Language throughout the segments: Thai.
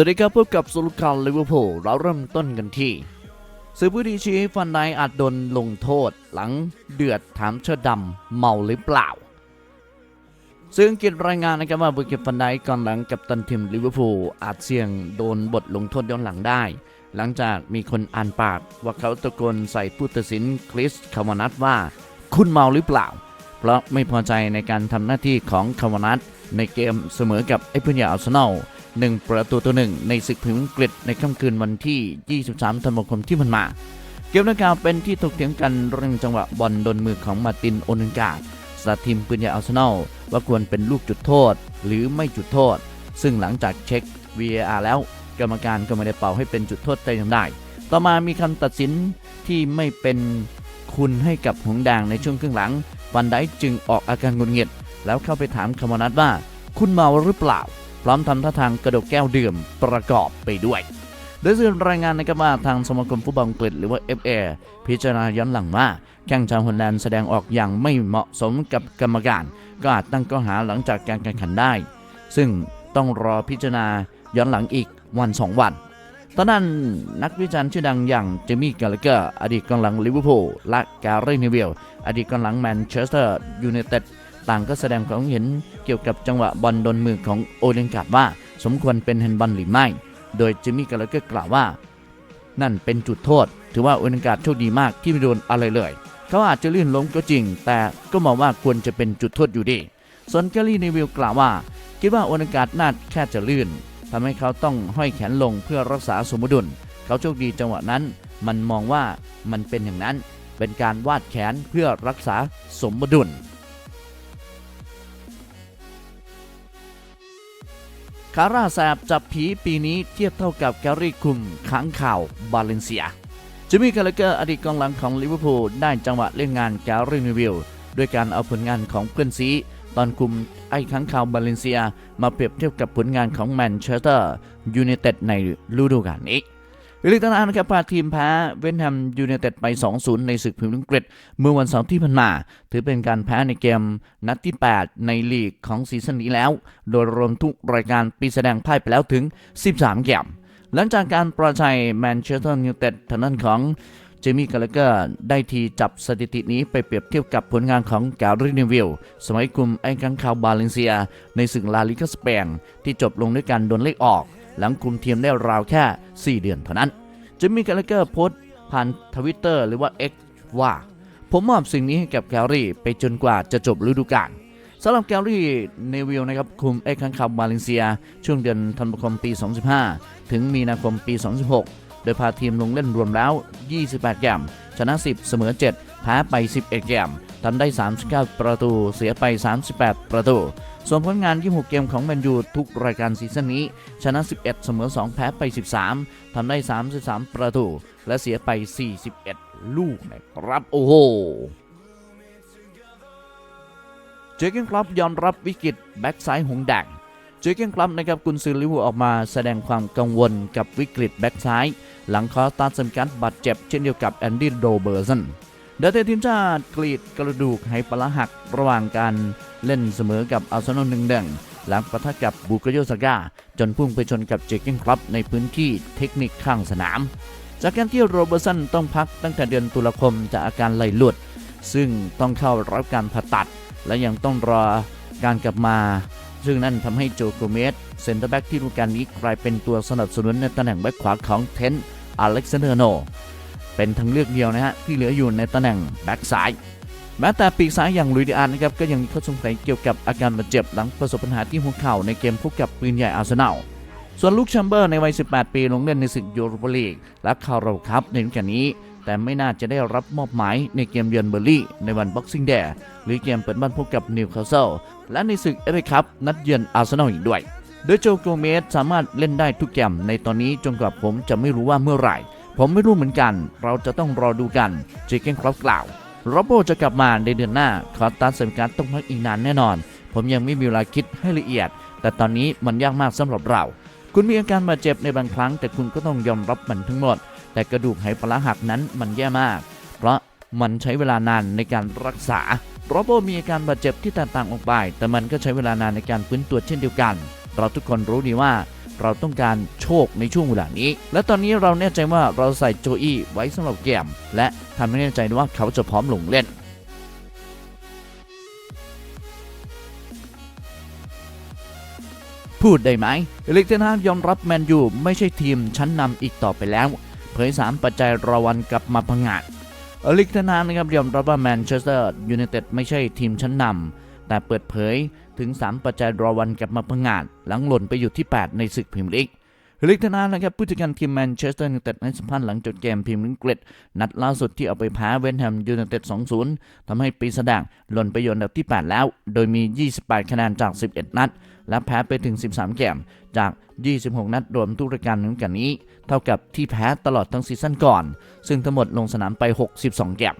วัสดีครับพบกับสุลการลิเวอร์พูลเราเริ่มต้นกันที่สื่อผู้ดีชี้ฟันไดอาจโดนลงโทษ หลังเดือดถามเชิดดำเมาหรือเปล่า ซึ่งกิจรายงานนะครับว่าบุกิฟันไดก่อนหลังกับตันทีมลิเวอร์พูลอาจเสี่ยงโดนบทลงโทษย้อนหลังได้ หลังจากมีคนอ่านปากว่าเขาตะโกนใส่ผู้ตัดสินคริสคาวานัทว่า คุณเมาหรือเปล่า เพราะไม่พอใจในการทำหน้าที่ของคาวานัทในเกมเสมอกับไอ้เพื่อนใหญ่อาร์เซนอล หนึ่งประตูต่อหนึ่งในศึกพรีเมียร์อังกฤษในค่ำคืนวันที่ 23 ธันวาคมที่ผ่านมา เกมดังกล่าวเป็นที่ถกเถียงกันเรื่องจังหวะบอลโดนมือของมาตินโอนึงกาสตาทีมปืนใหญ่อาร์เซนอลว่าควรเป็นลูกจุดโทษ หรือไม่จุดโทษ ซึ่งหลังจากเช็ค VAR แล้ว กรรมการก็ไม่ได้เป่าให้เป็นจุดโทษแต่อย่างใดต่อมามีคำตัดสินที่ไม่เป็นคุณให้กับหงส์แดงในช่วงครึ่งหลังวันไดจึงออกอาการงุดหงิด แล้วเข้าไปถามคามนัทว่า คุณเมาหรือเปล่า พร้อมทำท่าทางกระดกแก้วดื่มประกอบไปด้วย โดยสื่อรายงานนะครับว่าทางสมาคมฟุตบอลอังกฤษหรือว่า FA พิจารณาย้อนหลังว่าแข้งชาวฮอลแลนด์แสดงออกอย่างไม่เหมาะสมกับกรรมการ ก็อาจตั้งข้อหาหลังจากการแข่งขันได้ ซึ่งต้องรอพิจารณาย้อนหลังอีกวันสองวันตอนนั้นนักวิจารณ์ชื่อดังอย่างเจมี่กาลเกอร์อดีตกองหลังลิเวอร์พูลและแกร์เรนิเวลอดีตกองหลังแมนเชสเตอร์ยูไนเต็ด ต่างก็แสดงความเห็นเกี่ยวกับจังหวะบอลโดนมือของโอเลนการ์ดว่า สมควรเป็นแฮนด์บอลหรือไม่ โดยจิมมี่กาลเกอร์กล่าวว่า นั่นเป็นจุดโทษ ถือว่าโอเลนการ์ดโชคดีมากที่ไม่โดนอะไรเลย เขาอาจจะลื่นล้มก็จริง แต่ก็มองว่าควรจะเป็นจุดโทษอยู่ดีส่วนแกลลี่นิวิลกล่าวว่า คิดว่าโอเลนการ์ดน่าแค่จะลื่นทำให้เขาต้องห้อยแขนลงเพื่อรักษาสมดุล เขาโชคดีจังหวะนั้น มันมองว่ามันเป็นอย่างนั้นเป็นการวาดแขนเพื่อรักษาสมดุล คาร่าแซบจับผีปีนี้เทียบเท่ากับแกรี่คุมค้างข่าวบาเลนเซียจิมมี่คาร์เกอร์อดีตกองหลังของลิเวอร์พูลได้จังหวะเล่นงานแกรี่นิวิลด้วยการเอาผลงานของเพื่อนซีตอนคุมไอ้ค้างข่าวบาเลนเซีย มาเปรียบเทียบกับผลงานของแมนเชสเตอร์ยูไนเต็ดในฤดูกาลนี้ ลิกตานนะครับพาทีมแพ้เวนแฮมยูไนเต็ดไป 2-0 ในศึกพรีเมียร์อังกฤษเมื่อวันเสาร์ที่ผ่านมา ถือเป็นการแพ้ในเกมนัดที่ 8 ในลีกของซีซั่นนี้แล้ว โดยรวมทุกรายการปีแสดงพ่ายไปแล้วถึง 13 เกม หลังจากการประชัยแมนเชสเตอร์ยูไนเต็ดทางด้านของเจมี่กาลเกอร์ได้ทีจับสถิตินี้ไปเปรียบเทียบกับผลงานของกาลิเนวิลสมัยกลุ่มไอ้กังคาวบาเลนเซีย ในศึกลาลิกาสเปนที่จบลงด้วยการโดนเลิกออก หลังคุมทีมได้ราวแค่ 4 เดือนเท่านั้นจิมมี่กาลเกอร์โพสต์ผ่านทวิตเตอร์หรือว่า X ว่า ผมมอบสิ่งนี้ให้กับแกลลี่ไปจนกว่าจะจบฤดูกาลสำหรับแกลลี่เนวิลนะครับคุมเอ็กคังคาบาเลนเซีย ช่วงเดือนธันวาคมปี 2015 ถึงมีนาคมปี 2016 โดยพาทีมลงเล่นรวมแล้ว 28 เกม ชนะ 10 เสมอ 7 แพ้ไป 11 เกม ทำได้ 39 ประตู เสียไป 38 ประตู ส่วนผลงาน 26 เกมของแมนยูทุกรายการซีซั่นนี้ ชนะ 11 เสมอ 2 แพ้ไป 13 ทำได้ 33 ประตู และเสียไป 41 ลูกนะครับ โอ้โห เจอเกนคลับยอมรับวิกฤตแบ็กซ้ายหงแดงเจอเกนคลับนะครับกุนซือลิเวอร์ออกมาแสดงความกังวลกับวิกฤตแบ็กซ้าย หลังคอสตาสมกันบาดเจ็บเช่นเดียวกับแอนดี้โรเบอร์สัน เดยวเตทีมชาติกรีดกระดูกไหปลาหักระหว่างการเล่นเสมอกับอาร์เซนอลหนึ่งเดังหลังปะทะกับบูกโยซาก้าจนพุ่งไปชนกับเจอร์เกนคลับในพื้นที่เทคนิคข้างสนาม จากการที่โรเบอร์สันต้องพักตั้งแต่เดือนตุลาคมจากอาการไหลหลุด ซึ่งต้องเข้ารับการผ่าตัด และยังต้องรอการกลับมา ซึ่งนั่นทำให้โจโกเมสเซนเตอร์แบ็กที่ฤดูกาลนี้กลายเป็นตัวสนับสนุนในตำแหน่งแบ็กขวาของเทนต์อเล็กซานเดอร์โน เป็นทางเลือกเดียวนะฮะที่เหลืออยู่ในตำแหน่งแบ็กซ้ายแม้แต่ปีกซ้ายอย่างลุยดิอานนะครับก็ยังมีข้อสงสัยเกี่ยวกับอาการบาดเจ็บหลังประสบปัญหาที่หัวเข่าในเกมพบกับปืนใหญ่อาร์เซนอลส่วนลูกแชมเบอร์ในวัย 18 ปีลงเล่นในศึกยูโรปาลีกและคาราบคัพในฤดูกาลนี้ แต่ไม่น่าจะได้รับมอบหมายในเกมเยือนเบอร์ลี่ในวันบ็อกซิ่งเดย์หรือเกมเปิดบ้านพบกับนิวคาสเซิลและในศึกเอฟเอคัพนัดเยือนอาร์เซนอลอีกด้วย โดยโจโกเมสสามารถเล่นได้ทุกเกมในตอนนี้จนกว่าผมจะไม่รู้ว่าเมื่อไหร่ ผมไม่รู้เหมือนกัน เราจะต้องรอดูกันเจเกนครอปกล่าวโรโบจะกลับมาในเดือนหน้าคอสตันเซมการต้องพักอีกนานแน่นอน ผมยังไม่มีเวลาคิดให้ละเอียด แต่ตอนนี้มันยากมากสำหรับเรา คุณมีอาการบาดเจ็บในบางครั้ง แต่คุณก็ต้องยอมรับมันทั้งหมด แต่กระดูกไหปลาหักนั้นมันแย่มาก เพราะมันใช้เวลานานในการรักษาโรโบมีอาการบาดเจ็บที่แตกต่างออกไป แต่มันก็ใช้เวลานานในการฟื้นตัวเช่นเดียวกัน เราทุกคนรู้ดีว่า เราต้องการโชคในช่วงเวลานี้ และตอนนี้เราแน่ใจว่าเราใส่โจอี้ไว้สำหรับเกม และทำให้แน่ใจว่าเขาจะพร้อมลงเล่นพูดได้ไหมเอลิกเทนฮากยอมรับแมนยูไม่ใช่ทีมชั้นนำอีกต่อไปแล้ว เผย3ปัจจัยรอวันกลับมาพังงาดเอลิกเทนฮากนะครับยอมรับว่าแมนเชสเตอร์ยูไนเต็ดไม่ใช่ทีมชั้นนำ แต่เปิดเผยถึง 3 ปัจจัยรอวันกลับมาพังงาดหลังหล่นไปอยู่ที่ 8 ในศึกพรีเมียร์ลีกเฮลิกเทนานะครับผู้จัดการทีมแมนเชสเตอร์ยูไนเต็ดให้สัมภาษณ์หลังจบเกมพรีเมียร์ลีกอังกฤษนัดล่าสุดที่เอาไปแพ้เวนแฮมยูไนเต็ด 2-0 ทำให้ปีศาจหล่นไปอยู่อันดับที่ 8 แล้ว โดยมี 28 คะแนนจาก 11 นัด และแพ้ไปถึง 13 เกมจาก 26 นัดรวมทุกรายการนั้นกันนี้ เท่ากับที่แพ้ตลอดทั้งซีซั่นก่อน ซึ่งทั้งหมดลงสนามไป 62 เกม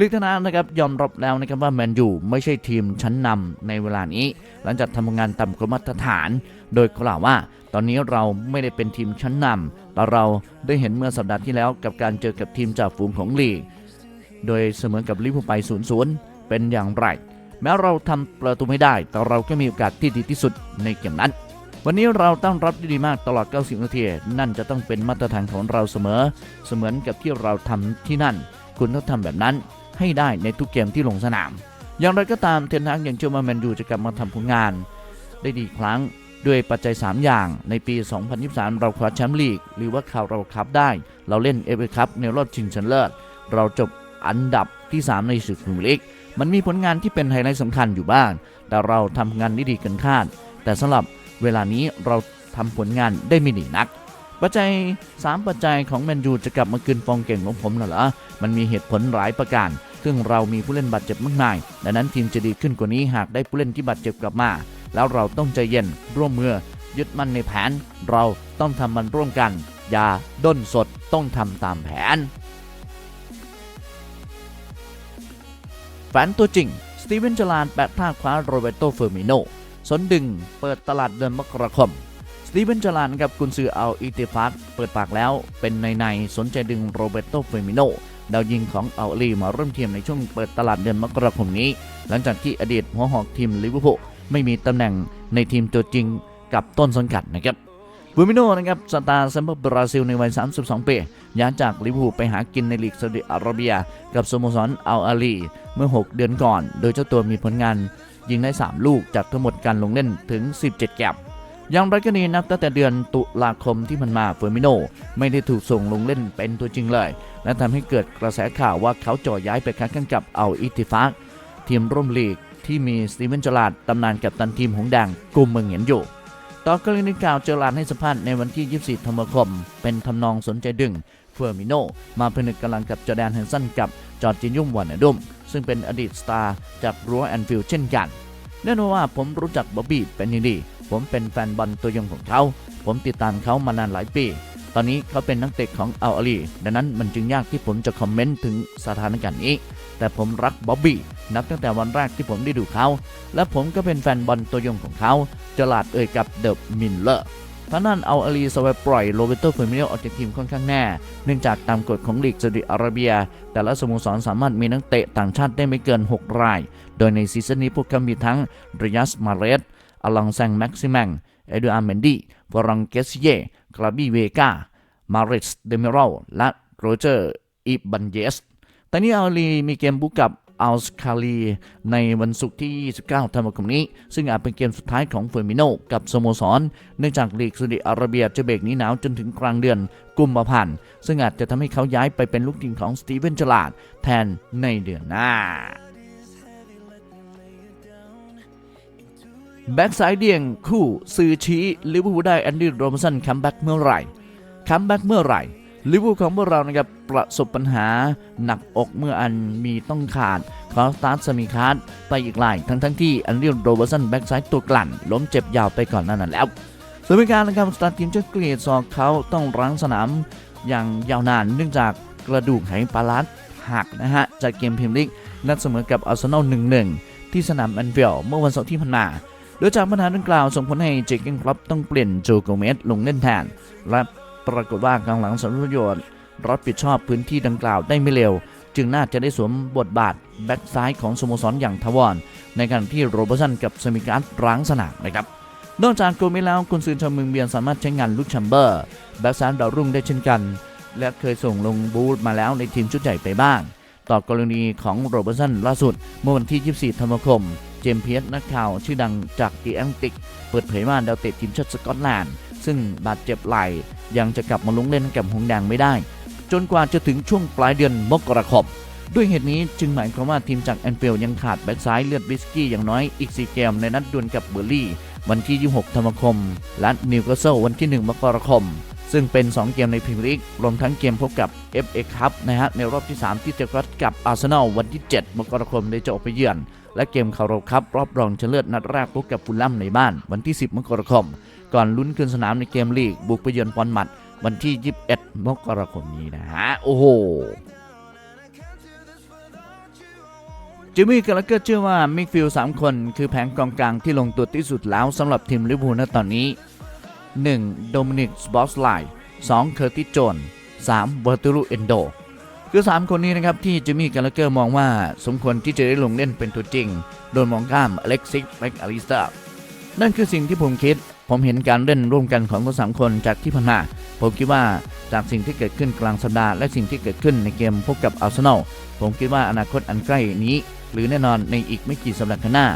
ลิกธนานะครับยอมรับแล้วนะครับว่าแมนยูไม่ใช่ทีมชั้นนำในเวลานี้ หลังจากทำงานต่ำกว่ามาตรฐาน โดยกล่าวว่า ตอนนี้เราไม่ได้เป็นทีมชั้นนำแต่เราได้เห็นเมื่อสัปดาห์ที่แล้วกับการเจอกับทีมจากฝูงของลีก โดยเสมอกับลิเวอร์พูลไป 0-0 เป็นอย่างไร แม้เราทำประตูไม่ได้ แต่เราก็มีโอกาสที่ดีที่สุดในเกมนั้น วันนี้เราตั้งรับได้ดีมากตลอด 90 นาที นั่นจะต้องเป็นมาตรฐานของเราเสมอ เสมือนกับที่เราทำที่นั่น คุณต้องทำแบบนั้น ให้ได้ในทุกเกมที่ลงสนาม อย่างไรก็ตามเทนฮากยังเชื่อว่าแมนยูจะกลับมาทำผลงาน ได้ดีอีกครั้งด้วยปัจจัย 3 อย่างในปี 2023 เราคว้าแชมป์ลีก หรือว่าข่าวเราคัพได้ เราเล่นเอฟเอคัพในรอบชิงชนะเลิศเราจบอันดับที่ 3 ในศึกพรีเมียร์ลีกมันมีผลงานที่เป็นไฮไลท์สำคัญอยู่บ้าง แต่เราทำงานได้ดีเกินคาด แต่สำหรับเวลานี้เราทำผลงานได้ไม่ดีนัก ปัจจัย 3 ปัจจัยของแมนยูจะกลับมาคืนฟองเก่งของผมเหรอ มันมีเหตุผลหลายประการ ซึ่งเรามีผู้เล่นบาดเจ็บมากมายดังนั้นทีมจะดีขึ้นกว่านี้หากได้ผู้เล่นที่บาดเจ็บกลับมา แล้วเราต้องใจเย็นร่วมมือ ยึดมั่นในแผน เราต้องทำมันร่วมกัน อย่าด้นสดต้องทำตามแผนแฟนตัวจริง สตีเวนจลานแปะท่าคว้าโรเบโตเฟอร์มิโนสนดึง เปิดตลาดเดือนมกราคม สตีเวนจลานกับกุนซือเอาอิติฟักเปิดปากแล้วเป็นในในสนใจดึงโรเบโตเฟอร์มิโน ดาวยิงของอัลลีมาเริ่มทีมในช่วงเปิดตลาดเดือนมกราคมนี้ หลังจากที่อดีตหัวหอกทีมลิเวอร์พูลไม่มีตำแหน่งในทีมตัวจริงกับต้นสังกัดนะครับบูมิโนนะครับสตาร์แซมเปอร์บราซิลในวัย 32 ปีย้ายจากลิเวอร์พูลไปหากินในลีกซาอุดิอาระเบีย กับสโมสรอัลอาลีเมื่อ 6 เดือนก่อน โดยเจ้าตัวมีผลงานยิงได้ 3 ลูกจากทั้งหมดการลงเล่นถึง 17 แกม อย่างไรก็ดีนับตั้งแต่เดือนตุลาคมที่มันมาเฟอร์มิโนไม่ได้ถูกส่งลงเล่นเป็นตัวจริงเลย และทำให้เกิดกระแสข่าวว่าเขาจ่อย้ายไปค้าแข่งกับเอาอิติฟักทีมร่วมลีกที่มีสตีเวนจลาดตำนานกับตันทีมหงส์แดงกลุ่มเมืองเหงียนอยู่ ต่อกรณีกล่าวเจอรานให้สัมภาษณ์ในวันที่ 24 ธันวาคม เป็นทำนองสนใจดึงเฟอร์มิโนมาผนึกกำลังกับจอแดนแฮนสันกับจอร์จินยุ่มวานดุมซึ่งเป็นอดีตสตาร์จากรัวแอนฟิลด์เช่นกันแน่นอนว่าผมรู้จักบ๊อบบี้เป็นอย่างดี ผมเป็นแฟนบอลตัวยงของเขา ผมติดตามเขามานานหลายปี ตอนนี้เขาเป็นนักเตะของอัลอาลีดังนั้นมันจึงยากที่ผมจะคอมเมนต์ถึงสถานการณ์นี้ แต่ผมรักบ๊อบบี้นับตั้งแต่วันแรกที่ผมได้ดูเขา และผมก็เป็นแฟนบอลตัวยงของเขาจลาดเอ่ยกับเดอะมินเลอร์ทางนั้นเอาอาลีสวปล่อยโรเบโตเฟอร์มิโนออกจากทีมค่อนข้างแน่ เนื่องจากตามกฎของลีกซาอุดิอาระเบีย แต่ละสโมสรสามารถมีนักเตะต่างชาติได้ไม่เกิน 6 ราย โดยในซีซั่นนี้พวกเขามีทั้งริยัสมาเรส อลองแซงแม็กซิแมงเอดูอาร์เมนดีฟอรังเกสเย่กราบีเวกามาริสเดมิโรและโรเจอร์อิบันเยส แต่นี่อาลีมีเกมบุกกับอัลสคาลีในวันศุกร์ที่ 29 ธันวาคมนี้ ซึ่งอาจเป็นเกมสุดท้ายของเฟอร์มิโนกับสโมสร เนื่องจากลีกซาอุดิอาระเบียจะเบรกนี้หนาวจนถึงกลางเดือนกุมภาพันธ์ ซึ่งอาจจะทำให้เขาย้ายไปเป็นลูกทีมของสตีเวนจลาดแทนในเดือนหน้า แบ็กซ้ายเดียงคู่ซื้อชี้ลิเวอร์พูลได้แอนดี้โรมสันคัมแบ็กเมื่อไหร่คัมแบ็กเมื่อไหร่ลิเวอร์พูลของพวกเรานะครับประสบปัญหาหนักอกเมื่ออันมีต้องขาดคอสตาร์สมีคาร์ดไปอีกหลายทั้งทั้งๆที่อันเรียโรเบอร์สันแบ็กซ้ายตัวกลั่น ล้มเจ็บยาวไปก่อนหน้านั้นแล้วส่วนการนะครับสตาร์ทีมเจ้าเกรียดซอกเขาต้องรั้งสนามอย่างยาวนานเนื่องจากกระดูกไหปลาลัดหักนะฮะ จากเกมพรีเมียร์ลีกนัดเสมอกับอาร์เซนอล1-1 ที่สนามแอนฟิลด์เมื่อวันเสาร์ที่ผ่านมา โดยจากปัญหาดังกล่าวส่งผลให้เจคเกนคลับต้องเปลี่ยนโจโกเมสลงเล่นแทน และปรากฏว่ากองหลังสมประโยชน์รับผิดชอบพื้นที่ดังกล่าวได้ไม่เร็ว จึงน่าจะได้สวมบทบาทแบ็กซ้ายของสโมสรอย่างทวารในการที่โรเบอร์สันกับสมิการ์ดร้างสนามนะครับนอกจากโกเมสแล้วกุนซือชาวเมืองเบียนสามารถใช้งานลูกแชมเบอร์แบ็กซ้ายดาวรุ่งได้เช่นกัน และเคยส่งลงบูธมาแล้วในทีมชุดใหญ่ไปบ้าง ต่อกรณีของโรเบอร์สันล่าสุดเมื่อวันที่ 24 ธันวาคม จมเพียสนักข่าวชื่อดังจากดีแองติก เปิดเผยว่าดาวเตะทีมชาติสกอตแลนด์ ซึ่งบาดเจ็บไหล่ยังจะกลับมาลงเล่นกับหงแดงไม่ได้ จนกว่าจะถึงช่วงปลายเดือนมกราคมด้วยเหตุนี้จึงหมายความว่าทีมจากแอนฟิลยังขาดแบ็กซ้ายเลือดบิสกี้อย่างน้อยอีก 4 เกมในนัดดวลกับเบอร์ลี่ วันที่ 26 ธันวาคม และนิวคาสเซิลวันที่ 1 มกราคม ซึ่งเป็น 2 เกมในพรีเมียร์ลีกรวมทั้งเกมพบกับ FA คัพนะฮะในรอบที่ 3 ที่จะกัดกับอาร์เซนอลวันที่ 7 มกราคมโดยจะออกไปเยือน และเกมคาร์โรคัพรอบรองชนะเลิศนัดแรกพบกับฟูลแลมในบ้านวันที่ 10 มกราคม ก่อนลุ้นขึ้นสนามในเกมลีก บุกไปเยือนฟอนมัดวันที่ 21 มกราคมนี้นะฮะ โอ้โหจิมมี่กาลเกอร์เชื่อว่ามิกฟิลด์3คนคือแผงกองกลางที่ลงตัวที่สุดแล้วสำหรับทีมลิเวอร์พูลณตอนนี้ 1. โดมินิกสบอสไลน์ 2. เคอร์ติสโจน 3. เบอร์ตูลูเอนโด คือ 3 คนนี้นะครับที่จิมมี่กาลเกอร์มองว่าสมควรที่จะได้ลงเล่นเป็นตัวจริง โดนมองข้ามอเล็กซิกแม็กอลิสตานั่นคือสิ่งที่ผมคิด ผมเห็นการเล่นร่วมกันของทั้งสามคนจากที่ผ่านมาผมคิดว่าจากสิ่งที่เกิดขึ้นกลางสัปดาห์และสิ่งที่เกิดขึ้นในเกมพบกับอาร์เซนอลผมคิดว่าอนาคตอันใกล้นี้ หรือแน่นอนในอีกไม่กี่สัปดาห์ข้างหน้า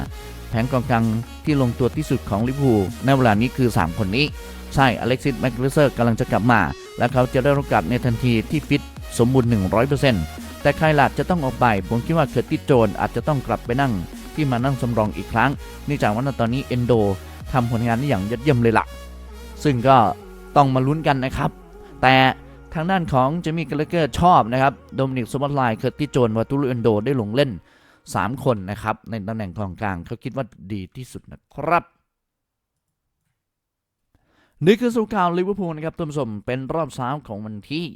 แผงกองกลางที่ลงตัวที่สุดของลิเวอร์พูลในเวลานี้คือ 3 คนนี้ ใช่อเล็กซิสแมคลิเซอร์กำลังจะกลับมา และเขาจะได้รับโอกาสในทันทีที่ฟิต สมบูรณ์ 100%แต่ใครล่ะจะต้องออกไป ผมคิดว่าเคอร์ติโจนอาจจะต้องกลับไปนั่ง ที่มานั่งสำรองอีกครั้งเนื่องจากว่าตอนนี้เอนโดทำผลงานได้อย่างยอดเยี่ยมเลยล่ะ ซึ่งก็ต้องมาลุ้นกันนะครับ แต่ทางด้านของเจมี่กลเกอร์ชอบนะครับ โดมินิกสมบัติไลน์เคอร์ติโจนวัตูลูเอนโดได้ลงเล่น 3 คนนะครับ ในตำแหน่งกองกลางเขาคิดว่าดีที่สุดนะครับนี่คือสุข่าวลิเวอร์พูลนะครับท่านผู้ชมเป็นรอบเช้าของวันที่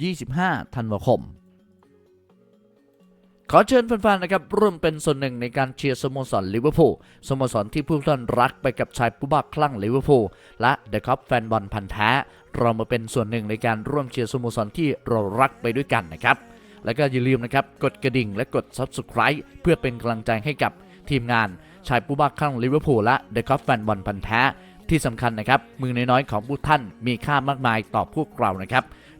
25 ธันวาคม ขอเชิญแฟนๆนะครับร่วมเป็นส่วนหนึ่งในการเชียร์สโมสรลิเวอร์พูลสโมสรที่ผู้ท่านรักไปกับชายผู้บ้าคลั่งลิเวอร์พูลและเดอะคัพแฟนบอลพันธ์แท้ เรามาเป็นส่วนหนึ่งในการร่วมเชียร์สโมสรที่เรารักไปด้วยกันนะครับแล้วก็อย่าลืมนะครับกดกระดิ่งและกด Subscribe เพื่อเป็นกำลังใจให้กับทีมงานชายผู้บ้าคลั่งลิเวอร์พูลและเดอะคัพแฟนบอลพันธ์แท้ที่สำคัญนะครับ มือน้อยๆของผู้ท่านมีค่ามากมายต่อพวกเรานะครับ